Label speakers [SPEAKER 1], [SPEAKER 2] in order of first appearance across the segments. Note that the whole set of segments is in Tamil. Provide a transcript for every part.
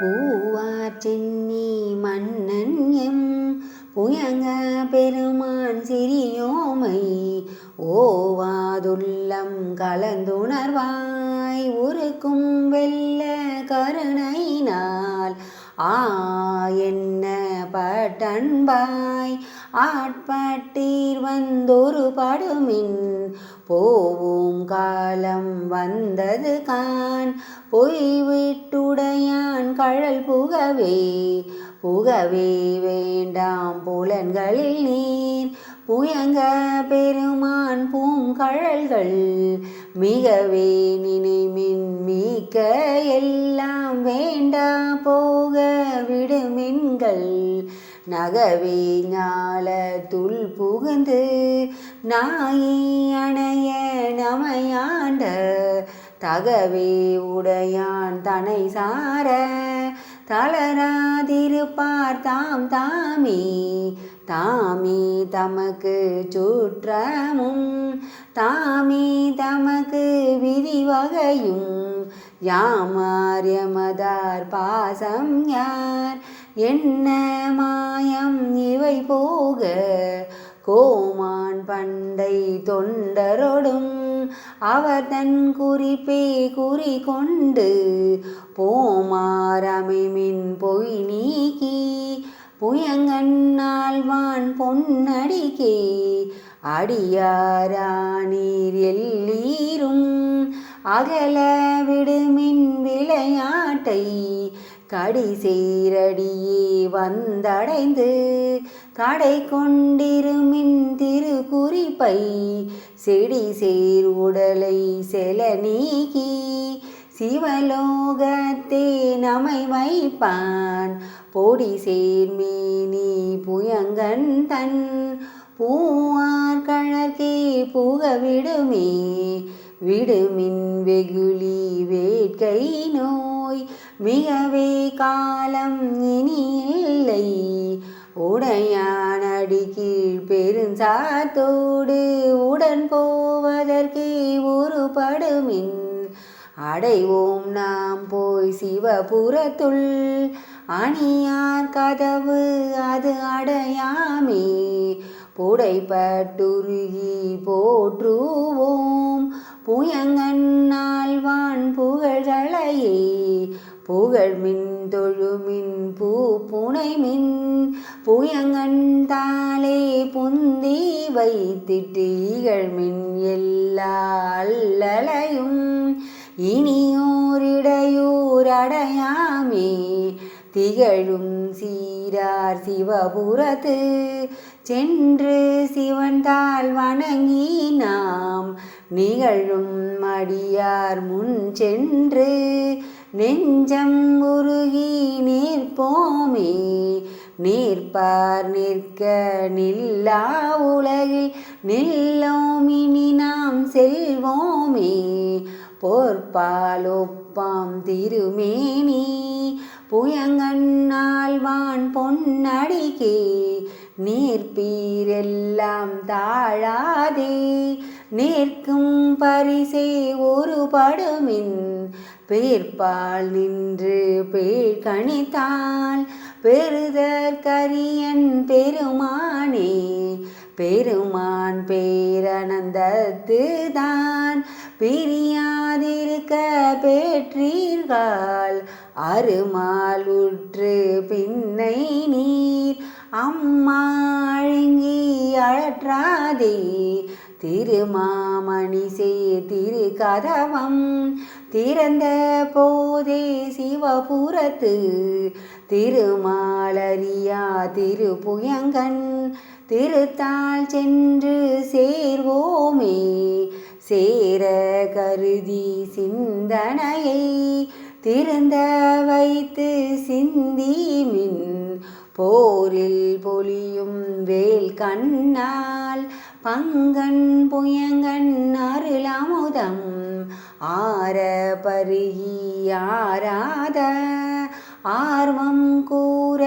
[SPEAKER 1] பூவார் சென்னி மன்னன் எம். புயங்க பெருமான் சிறியோமை ஓவாதுள்ளம் கலந்துணர்வாய் உருக்கும் வெல்ல கருணையினால் ஆ என்ன பட்டன்பாய் ஆட்பட்டீர் வந்தொரு படுமின். போவும் காலம் வந்தது கான் பொய்விட்டுடையான் கழல் புகவே. புகவே வேண்டாம் புலன்களில் நீர். புயங்க பெருமான் பூங்கழல்கள் மிகவே நினைமின் மீக்க எல்லாம் வேண்டா போக விடுமின்கள். நகவே ஞால துள் புகுந்து நாயி அணைய நமையாண்ட தகவே உடையான் தனை சார தளராதிருப்பார் தாம் தாமே தாமே தமக்கு சுற்றமும் தாமே தமக்கு விதிவகையும் யாமார் எமதார் பாசம் யார் என்ன மாயம் இவை போக? கோமான் பண்டை தொண்டரொடும் அவர் தன் குறிப்பே குறி கொண்டு போமாரமின் பொய் நீக்கி புயங்கண்ணால்வான் பொன்னடிக்கே அடியாரானீர் எல்லீரும் அகல விடுமின் விளையாட்டை கடி சீரடியே வந்தடைந்து கடை கொண்டிருமின் திரு குறிப்பை செடி சேர் உடலை செல நீக்கி சிவலோகத்தே நமை வைப்பான். பொடி சேர்மேனி புயங்கன் தன் பூவார் கழற்கே புக விடுமே. விடுமின் வெகுளி வேட்கை நோ போய் மிகவே காலம் இனி இல்லை உடையானடி கீழ் பெருஞ்சாத்தோடு உடன் போவதற்கே ஒருபடுமின் அடைவோம் நாம் போய் சிவபுரத்துள். அணியார் கதவு அது அடையாமே. புடைப்பட்டுருகி போற்றுவோம். புயங்கண்ணாழ்வான் புகழலையே புகழ்மின் தொழுமின் பூ புனைமின் புயங்கன் தாளே புந்தி வைத்திட்டு இகழ்மின் எல்லா அல்லலையும். இனியோரிடையூர் அடையாமே. திகழும் சீரார் சிவபுரத்து. சென்று சிவன்தாள் வணங்கி நாம். நிகழும் மடியார் முன் சென்று நெஞ்சம் உருகி நிற்போமே. நிற்பார் நிற்க நில்லா உலகில் நில்லோம் இனி நாம் செல்வோமே. போர்பால் ஒப்பாம் திருமேனி புயங்கண்ணாழ்வான் பொன்னடிக்கே. நீர்பீரெல்லாம் தாழாதே. நேர்க்கும் பரிசை ஒரு படுமின். பேர்பால் நின்று பேர் கணித்தால் பெருதற்கரியன் பெருமானே. பெருமான் பேரனந்தத்து தான் பிரியாதிருக்க பெற்றீர்கள் அருமால் உற்று பின்னை நீர் அம்மா அழுங்கி அழற்றாதே. திருமாமணி சே திரு கதவம் திறந்த போதே சிவபுரத்து. திருமாலரியா திருப்புயங்கன் திருத்தாள் சென்று சேர்வோமே. சேர கருதி சிந்தனையை திருந்த வைத்து சிந்திமின் போரில் பொலியும் வேல் கண்ணால் பங்கன் புயங்கன் அருளமுதம் ஆர பருகி ஆராத ஆர்வம் கூற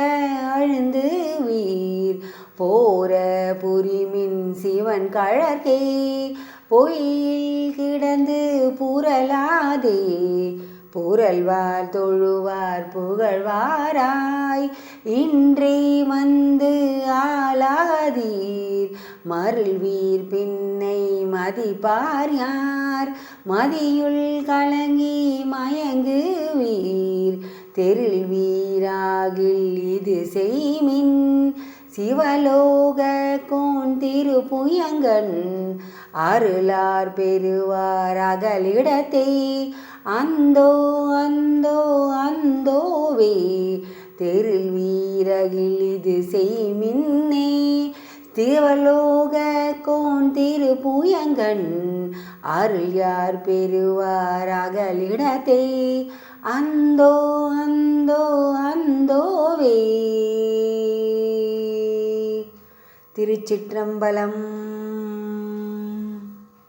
[SPEAKER 1] அழுந்து வீர். போர புரிமின் சிவன் கழகே பொய்யில் கிடந்து புரலாதே புரள்வார் தொழுவார் புகழ்வாராய். இன்றே வந்து ஆளாதீர். மருள்வீர் பின்னை மதிப்பார் யார்? மதியுள் கலங்கி மயங்குவீர். தெருள் வீராகில் இது செய்மின். சிவலோக கோன் திருப்புயங்கன் அருளார் பெறுவார் அகலிடத்தை. அந்தோ அந்தோ அந்தோவே. தெருள் வீரகில் இது செய்மின்னே. திருவலோக கோன் திருபுயங்கண் அருள் யார் பெறுவார் அகலிடத்தை. அந்தோ அந்தோ அந்தோவே. திருச்சிற்றம்பலம்